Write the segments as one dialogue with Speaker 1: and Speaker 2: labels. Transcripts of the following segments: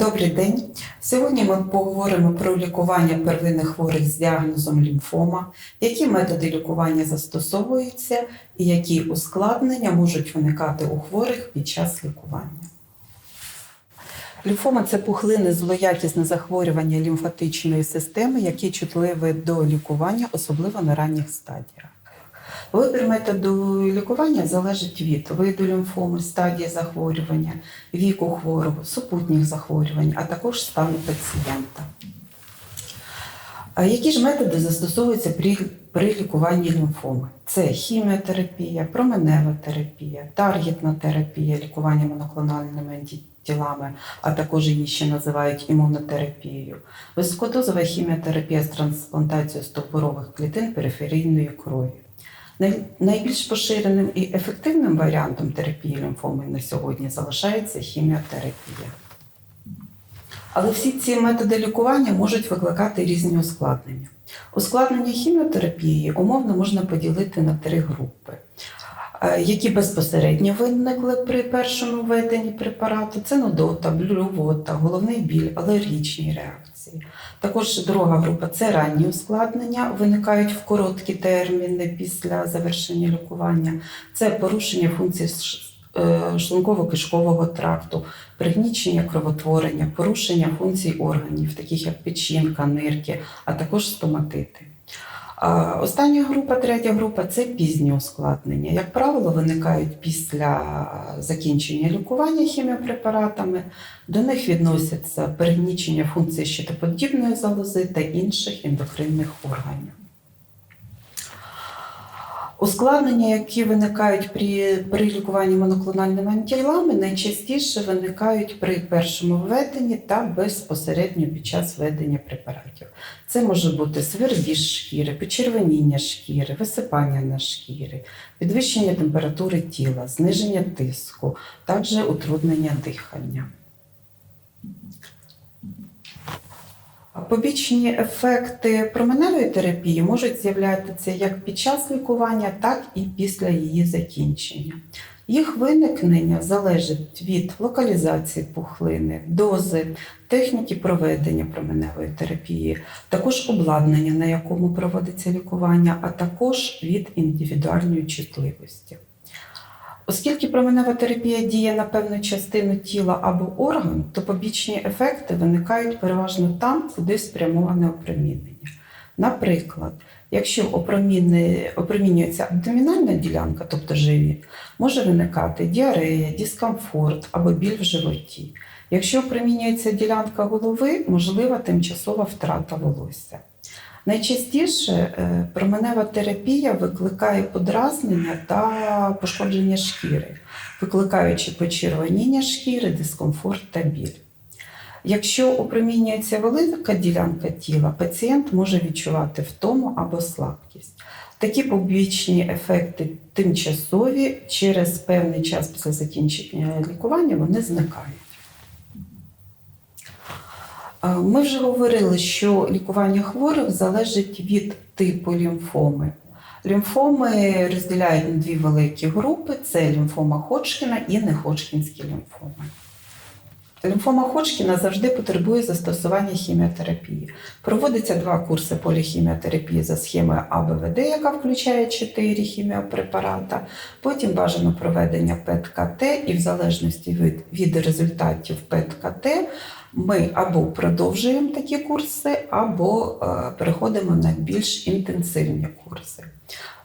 Speaker 1: Добрий день. Сьогодні ми поговоримо про лікування первинних хворих з діагнозом лімфома, які методи лікування застосовуються і які ускладнення можуть виникати у хворих під час лікування. Лімфома це пухлини злоякісне захворювання лімфатичної системи, які чутливі до лікування, особливо на ранніх стадіях. Вибір методу лікування залежить від виду лімфоми, стадії захворювання, віку хворого, супутніх захворювань, а також стану пацієнта. А які ж методи застосовуються при, при лікуванні лімфоми? Це хіміотерапія, променева терапія, таргетна терапія, лікування моноклональними антитілами, а також її ще називають імунотерапією, високодозова хіміотерапія з трансплантацією стовбурових клітин периферійної крові. Най- Найбільш поширеним і ефективним варіантом терапії лімфоми на сьогодні залишається хіміотерапія. Але всі ці методи лікування можуть викликати різні ускладнення. Ускладнення хіміотерапії умовно можна поділити на три групи, які безпосередньо виникли при першому введенні препарату. Це нудота, блювота, головний біль, алергічні реакції. Також друга група це ранні ускладнення, виникають в короткі терміни після завершення лікування. Це порушення функцій е, шлунково-кишкового тракту, пригнічення кровотворення, порушення функцій органів, таких як печінка, нирки, а також стоматити. Остання група, третя група це пізні ускладнення. Як правило, виникають після закінчення лікування хіміопрепаратами. До них відносяться перегнічення функцій щитоподібної залози та інших ендокринних органів. Ускладнення, які виникають при, при лікуванні моноклональними антитілами, найчастіше виникають при першому введенні та безпосередньо під час введення препаратів. Це може бути свербіж шкіри, почервоніння шкіри, висипання на шкіри, підвищення температури тіла, зниження тиску, також утруднення дихання. Побічні ефекти променевої терапії можуть з'являтися як під час лікування, так і після її закінчення. Їх виникнення залежить від локалізації пухлини, дози, техніки проведення променевої терапії, також обладнання, на якому проводиться лікування, а також від індивідуальної чутливості. Оскільки променева терапія діє на певну частину тіла або орган, то побічні ефекти виникають переважно там, куди спрямоване опромінення. Наприклад, якщо опромінюється абдомінальна ділянка, тобто живіт, може виникати діарея, дискомфорт або біль в животі. Якщо опромінюється ділянка голови, можлива тимчасова втрата волосся. Найчастіше е, променева терапія викликає подразнення та пошкодження шкіри, викликаючи почервоніння шкіри, дискомфорт та біль. Якщо опромінюється велика ділянка тіла, пацієнт може відчувати втому або слабкість. Такі побічні ефекти тимчасові, через певний час після закінчення лікування вони зникають. Ми вже говорили, що лікування хворих залежить від типу лімфоми. Лімфоми розділяють на дві великі групи: це лімфома Ходжкіна і неходжкінські лімфоми. Лімфома Ходжкіна завжди потребує застосування хіміотерапії. Проводиться два курси поліхіміотерапії за схемою АБВД, яка включає 4 хіміопрепарата. Потім бажано проведення ПЕТ-КТ, і в залежності від, від результатів ПЕТ-КТ ми або продовжуємо такі курси, або е, переходимо на більш інтенсивні курси.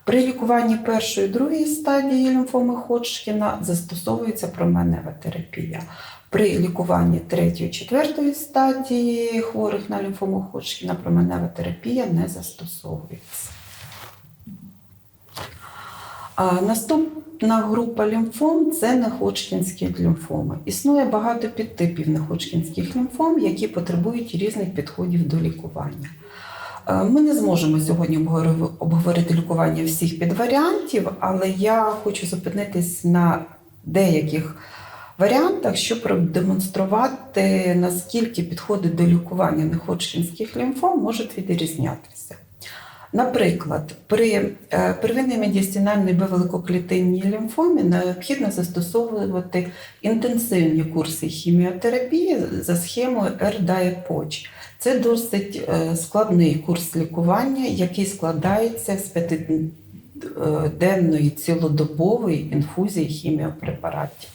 Speaker 1: При лікуванні першої і другої стадії лімфоми Ходжкіна застосовується променева терапія. При лікуванні третьої четвертої стадії хворих на лімфому Ходжкіна променева терапія не застосовується. А наступна група лімфом це неходжкінські лімфоми. Існує багато підтипів неходжкінських лімфом, які потребують різних підходів до лікування. Е, Ми не зможемо сьогодні обговорити лікування всіх підваріантів, але я хочу зупинитись на деяких варіантах, щоб продемонструвати, наскільки підходи до лікування неходжкінських лімфом можуть відрізнятися. Наприклад, при е, первинній медіастінальній Б-великоклітинній лімфомі необхідно застосовувати інтенсивні курси хіміотерапії за схемою РДАЕПОЧ. Це досить е, складний курс лікування, який складається з п'ятиденної цілодобової інфузії хіміопрепаратів.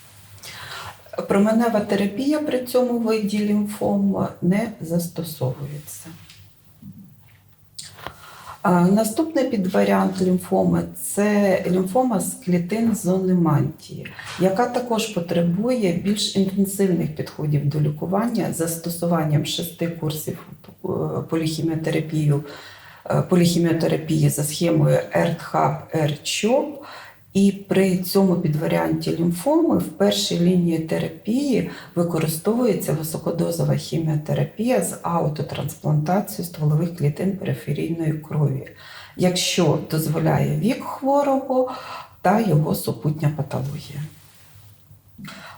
Speaker 1: Променева терапія при цьому виді лімфом не застосовується. Наступний підваріант лімфоми це лімфома з клітин зони мантії, яка також потребує більш інтенсивних підходів до лікування застосуванням шести курсів е, поліхіміотерапії, е, поліхіміотерапії за схемою ERTHAB ERCHOP. І при цьому підваріанті лімфоми в першій лінії терапії використовується високодозова хіміотерапія з аутотрансплантацією стволових клітин периферійної крові, якщо дозволяє вік хворого та його супутня патологія.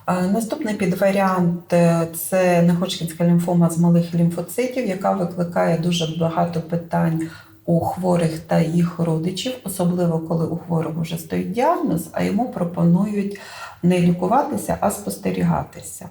Speaker 1: Наступний підваріант е, це неходжкінська лімфома з малих лімфоцитів, яка викликає дуже багато питань у хворих та їх родичів, особливо коли у хворого вже стоїть діагноз, а йому пропонують не лікуватися, а спостерігатися.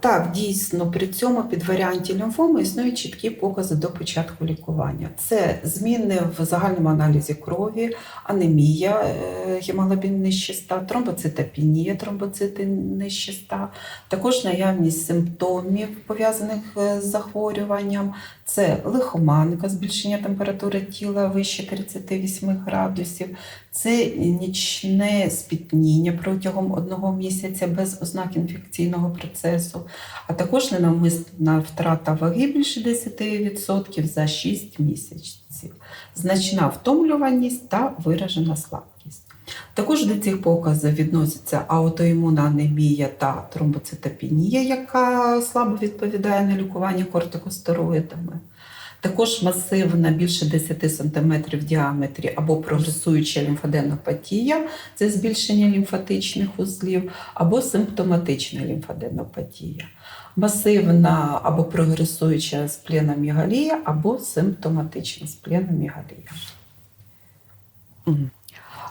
Speaker 1: Так, дійсно, при цьому під варіанті лімфоми існують чіткі покази до початку лікування. Це зміни в загальному аналізі крові, анемія, е, гемоглобін нижче 100, тромбоцитопенія, тромбоцити нижче 100, також наявність симптомів, пов'язаних е, з захворюванням, це лихоманка, збільшення температури тіла вище 38 градусів, це нічне спітніння протягом одного місяця без ознак інфекційного процесу, а також ненавмисна втрата ваги більше 10% за 6 місяців, значна втомлюваність та виражена слабкість. Також до цих показів відносяться аутоімунна анемія та тромбоцитопенія, яка слабо відповідає на лікування кортикостероїдами. Також масивна більше 10 см в діаметрі або прогресуюча лімфаденопатія це збільшення лімфатичних узлів, або симптоматична лімфаденопатія. Масивна або прогресуюча спленомігалія, або симптоматична спленомігалія.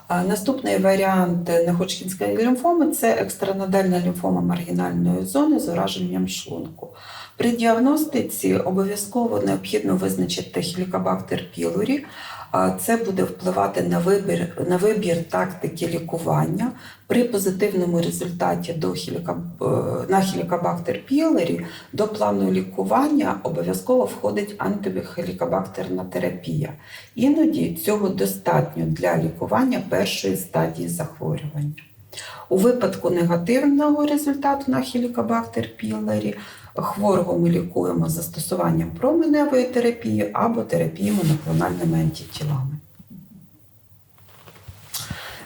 Speaker 1: Наступний варіант неходжкінської лімфоми це екстранодальна лімфома маргінальної зони з ураженням шлунку. При діагностиці обов'язково необхідно визначити хелікобактер пілорі. Це буде впливати на вибір, на вибір тактики лікування. При позитивному результаті до хелікоб... е, на хелікобактер пілорі до плану лікування обов'язково входить антихелікобактерна терапія. Іноді цього достатньо для лікування першої стадії захворювання. У випадку негативного результату на хелікобактер пілорі хворого ми лікуємо застосуванням променевої терапії або терапії моноклональними антитілами.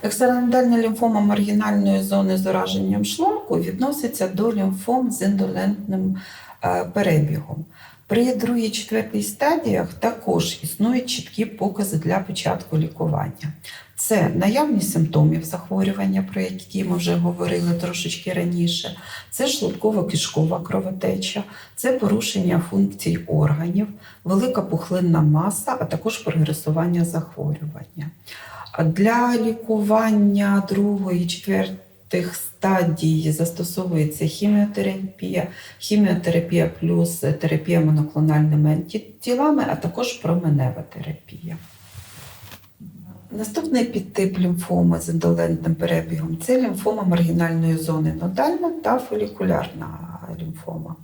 Speaker 1: Екстернодальна лімфома маргінальної зони з ураженням шлунку відноситься до лімфом з індолентним е, перебігом. При другій четвертій стадіях також існують чіткі покази для початку лікування. Це наявність симптомів захворювання, про які ми вже говорили трошечки раніше, це шлунково-кишкова кровотеча, це порушення функцій органів, велика пухлинна маса, а також прогресування захворювання. Для лікування другої, четвертих стадій застосовується хіміотерапія, хіміотерапія плюс терапія моноклональними тілами, а також променева терапія. Наступний підтип лімфоми з індолентним перебігом це лімфома маргінальної зони нодальна та фолікулярна лімфома.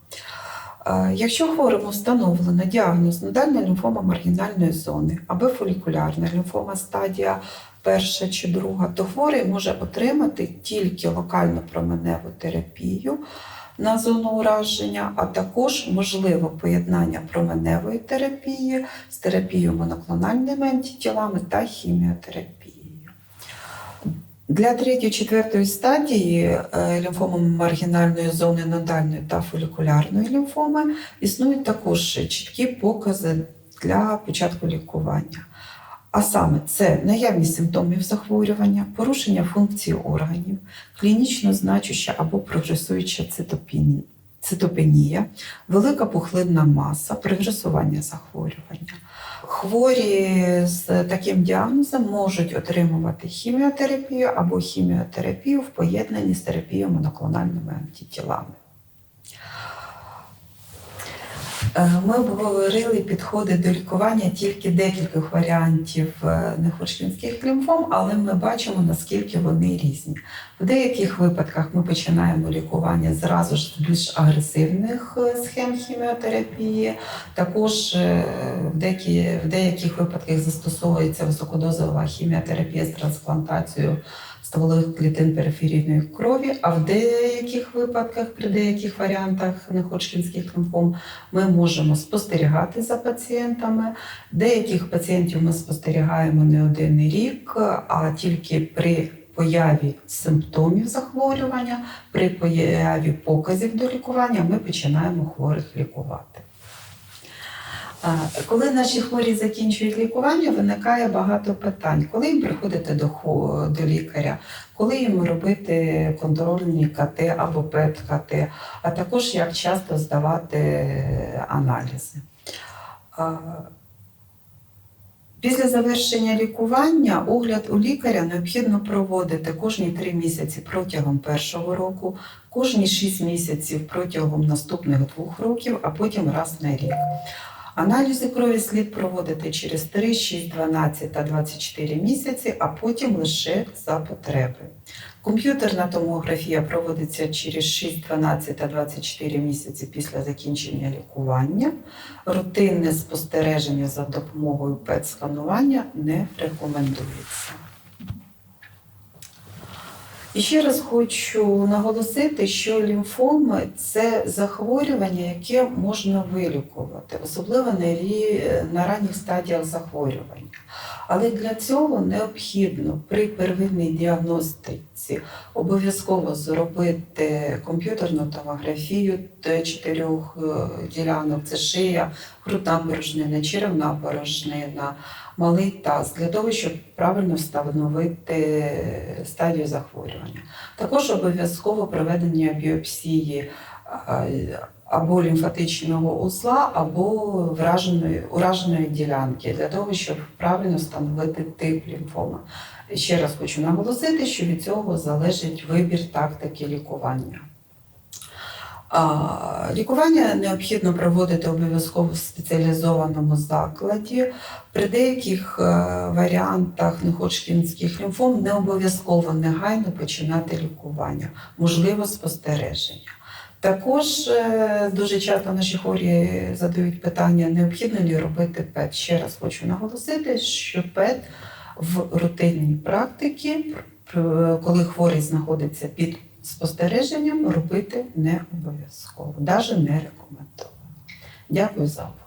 Speaker 1: Якщо хворому встановлено діагноз нодальна лімфома маргінальної зони або фолікулярна лімфома стадія перша чи друга, то хворий може отримати тільки локальну променеву терапію на зону ураження, а також можливо поєднання променевої терапії з терапією моноклональними антитілами та хіміотерапією. Для третьої четвертої стадії е, лімфоми маргінальної зони нодальної та фолікулярної лімфоми існують також чіткі покази для початку лікування. А саме це наявність симптомів захворювання, порушення функції органів, клінічно значуща або прогресуюча цитопенія, велика пухлинна маса, прогресування захворювання. Хворі з таким діагнозом можуть отримувати хіміотерапію або хіміотерапію в поєднанні з терапією моноклональними антитілами. Е, Ми обговорили підходи до лікування тільки декількох варіантів е, нехочкінських лімфом, але ми бачимо, наскільки вони різні. В деяких випадках ми починаємо лікування зразу ж з більш агресивних е, схем хіміотерапії. Також в, деякі, в деяких випадках застосовується високодозова хіміотерапія з трансплантацією стволових клітин периферійної крові, а в деяких випадках, при деяких варіантах неходжкінських лімфом, ми можемо спостерігати за пацієнтами. Деяких пацієнтів ми спостерігаємо не один рік, а тільки при появі симптомів захворювання, при появі показів до лікування ми починаємо хворих лікувати. Коли наші хворі закінчують лікування, виникає багато питань. Коли їм приходити до, до лікаря, коли їм робити контрольні КТ або ПЕТ-КТ, а також як часто здавати аналізи. Після завершення лікування огляд у лікаря необхідно проводити кожні три місяці протягом першого року, кожні шість місяців протягом наступних двох років, а потім раз на рік. Аналізи крові слід проводити через 3, 6, 12 та 24 місяці, а потім лише за потреби. Комп'ютерна томографія проводиться через 6, 12 та 24 місяці після закінчення лікування. Рутинне спостереження за допомогою ПЕТ-сканування не рекомендується. І ще раз хочу наголосити, що лімфоми це захворювання, яке можна вилікувати, особливо на, на ранніх стадіях захворювання. Але для цього необхідно при первинній діагностиці обов'язково зробити комп'ютерну томографію чотирьох е, ділянок: це шия, грудна порожнина, черевна порожнина, малий таз, для того, щоб правильно встановити стадію захворювання. Також обов'язково проведення біопсії а, або лімфатичного узла, або враженої, ураженої ділянки, для того, щоб правильно встановити тип лімфоми. Ще раз хочу наголосити, що від цього залежить вибір тактики лікування. Лікування необхідно проводити обов'язково в спеціалізованому закладі. При деяких е, варіантах неходжкінських лімфом не обов'язково негайно починати лікування, можливо спостереження. Також е, дуже часто наші хворі задають питання, необхідно ли робити ПЕТ. Ще раз хочу наголосити, що ПЕТ в рутинній практиці, коли хворий знаходиться під спостереженням, робити не обов'язково, навіть не рекомендовано. Дякую за увагу.